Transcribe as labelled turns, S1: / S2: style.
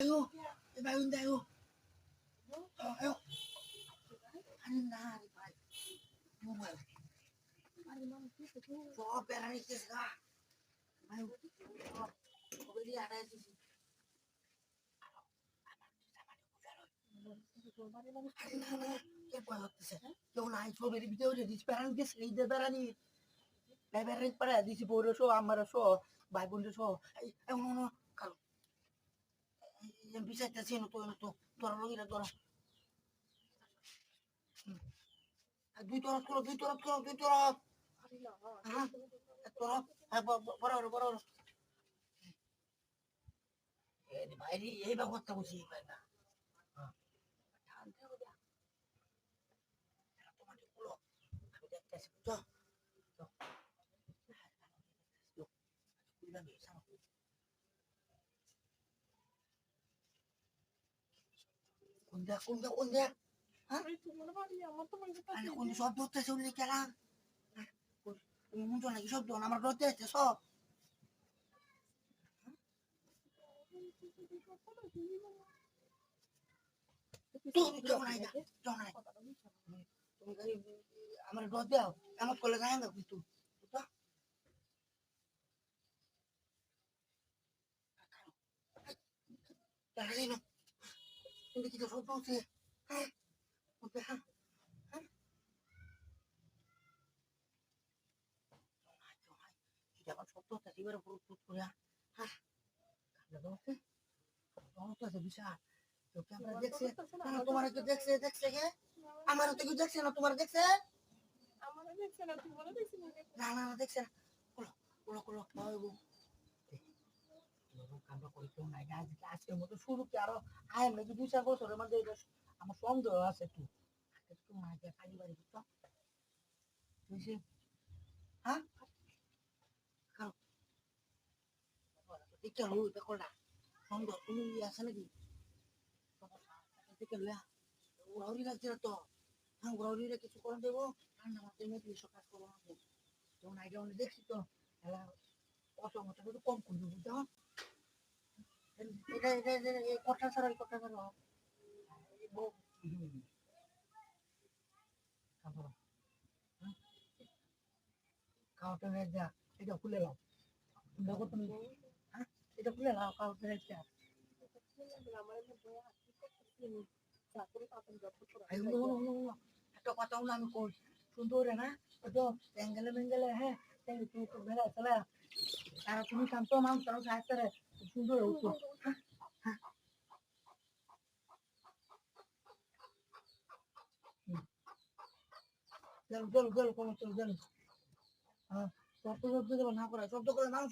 S1: 아유, 마운다 아유.
S2: 어,
S1: 아유. 아니 나 아니 봐. 뭐야?
S2: 아니 맘 뒤에
S1: 저 배라니 계시다. 아유. 어디 알아야지.
S2: 아니
S1: 나나 che poi ho detto io non ho il suo per il video di sperano che sei da darani lei verrà in paradiso pure suo amara suo vai pure suo e uno no এমন কারো বিষয়টা ছিল তো তো তোর লগিরা তোর দুই তরফ করো দুই তরফ করো দুই তরফ
S2: হ্যাঁ এক তরফ হ্যাঁ
S1: বরাবর বরাবর এই বাইরে এই ব্যবস্থা বুঝি এই বাইরে ঠান্ডা হবে তোমাকে বলো আমি দেখতেছি বুঝছো Unde, unde, unde? Ha?
S2: Ana kun
S1: sob dotte se ulle kala. Kun mun jona ki sob dona mar dotte se so.
S2: Tu jona ya,
S1: jona. Tum gari amar dotte ao. Amar kolle jayega tu. Dale, no. দেখা যায় না কিন্তু কি তো শব্দ হচ্ছে হ্যাঁ কোনটা হ্যাঁ হ্যাঁ যখন শব্দ হচ্ছে এবারে পুরো পুট করে হ্যাঁ কামড়া হচ্ছে হচ্ছে বিশাল তো ক্যামেরা দেখছে
S2: না তোমার দেখছে
S1: দেখছে কে
S2: আমার তো
S1: কি দেখছে না তোমার দেখছে না না না দেখছে না কুলো কুলো কুলো কামড়া করে কেউ নাই। আজকে আজকের মতো শুরু কি আরও আয় নাকি দুই চার বছরের মধ্যে আমার সন্দেহ আছে একটু। একটু বাড়ি হ্যাঁ? তুমি আছে নাকি? তো। হ্যাঁ কিছু দেবো। করব। না দেখছি তো অসংখ্যটা একটু কম করে দেবো বুঝতে এটা এটা এটা হ্যাঁ? খুলে তুমি। হ্যাঁ? এটা খুলে নাও
S2: উনো,
S1: উনো, উনো। একটা কথা হলো আমি কই। সুন্দর না তো অ্যাঙ্গেলে মেঙ্গেলে হ্যাঁ? তাই তুই তো বেলা চলে আর তুমি কান্ত মাম তাও সাথে সুন্দর হ্যাঁ দেবো না করে শব্দ করে মানুষ